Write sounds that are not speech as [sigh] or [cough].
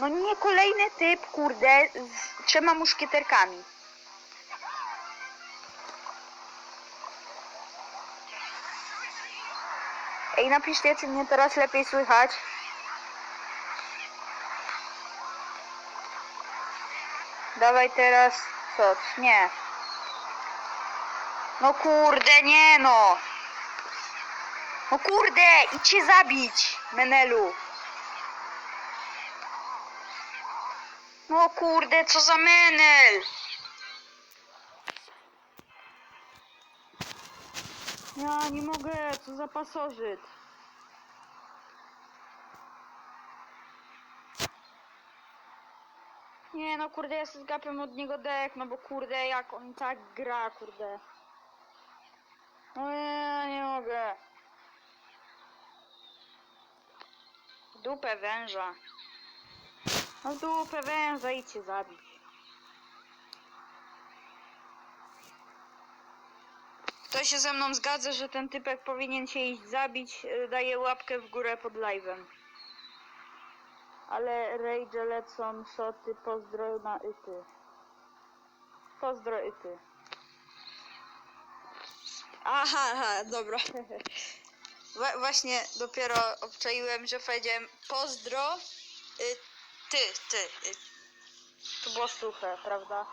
No nie kolejny typ, kurde, z trzema muszkieterkami. Ej, napiszcie, czy mnie teraz lepiej słychać. Dawaj teraz, co? Nie. No kurde, nie no. No kurde, idźcie zabić, Menelu. No kurde, co za menel! Ja nie mogę, co za pasożyt. Nie no kurde, ja się zgapiam od niego dech, no bo kurde, jak on tak gra, kurde. No ja nie mogę. Dupę węża. No dupę węża idźcie zabić. Kto się ze mną zgadza, że ten typek powinien się iść zabić, y, daje łapkę w górę pod live'em. Ale rage lecą szoty, pozdro na ity. Pozdro ity. Aha, aha dobra. [laughs] Właśnie dopiero obczaiłem, że powiedziałem pozdro y, ty, ty. Y. To było suche, prawda?